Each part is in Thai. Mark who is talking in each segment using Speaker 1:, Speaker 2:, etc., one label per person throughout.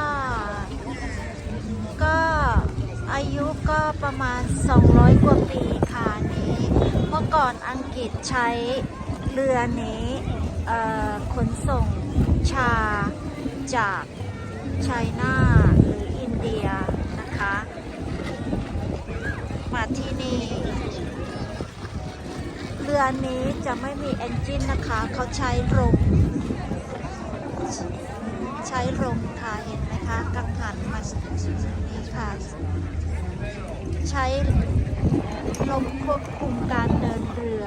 Speaker 1: าติก็อายุก็ประมาณ 200 กว่าปีค่ะนี้ เมื่อก่อนอังกฤษใช้เรือนี้ขนส่งชาจากไชน่าหรืออินเดียนะคะ มาที่นี่เรือนี้จะไม่มีเอนจินนะคะ เขาใช้ลม ใช้ลมค่ะเห็นไหมคะกังหันมานี่ค่ะ ใช้ลมควบคุมการเดินเรือ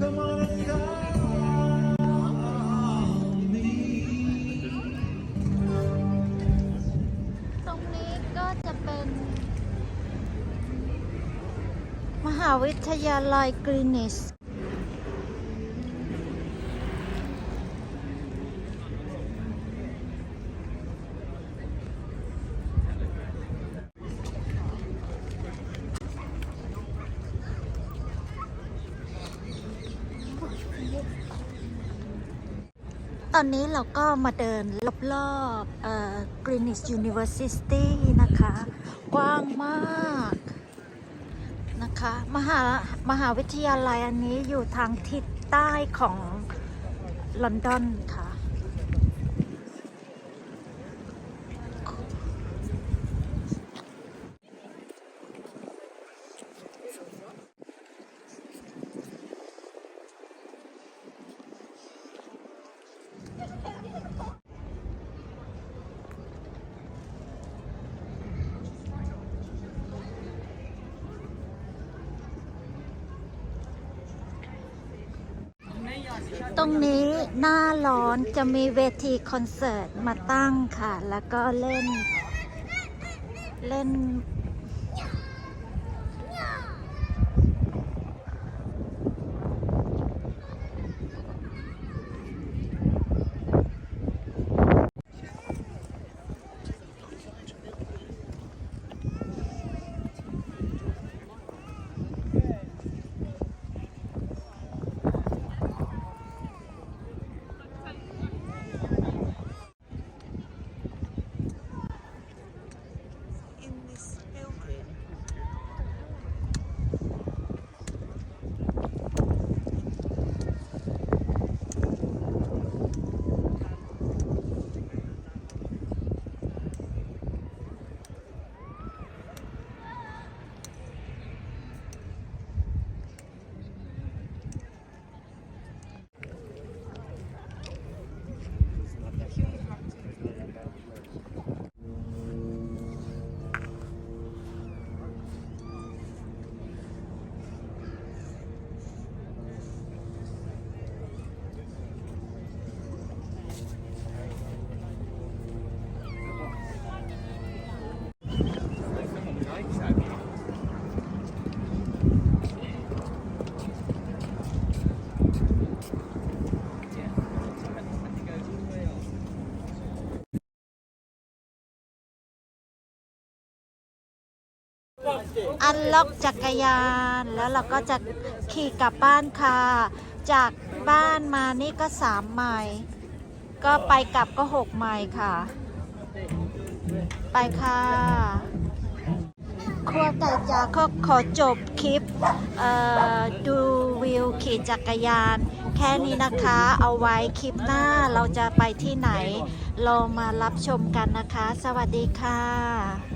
Speaker 1: ตรงนี้ก็จะเป็น มหาวิทยาลัยกรีนิช ตอนนี้เราก็มาเดินรอบๆเอ่อ Greenwich University นะคะ กว้างมากนะคะ มหามหาวิทยาลัยอันนี้อยู่ทางทิศใต้ของลอนดอนค่ะ ตรงนี้หน้าร้อนจะมีเวทีคอนเสิร์ตมาตั้งค่ะ แล้วก็เล่น เล่น อันล็อกจักรยาน แล้วเราก็จะขี่กลับบ้านค่ะ จากบ้านมานี่ก็สามไมล์ก็ไปกลับก็หกไมล์ค่ะ ไปค่ะครัวไก่จ๋าก็ขอจบคลิปดูวิวขี่จักรยาน แค่นี้นะคะเอาไว้คลิปหน้าเราจะไปที่ไหน เรามารับชมกันนะคะ สวัสดีค่ะ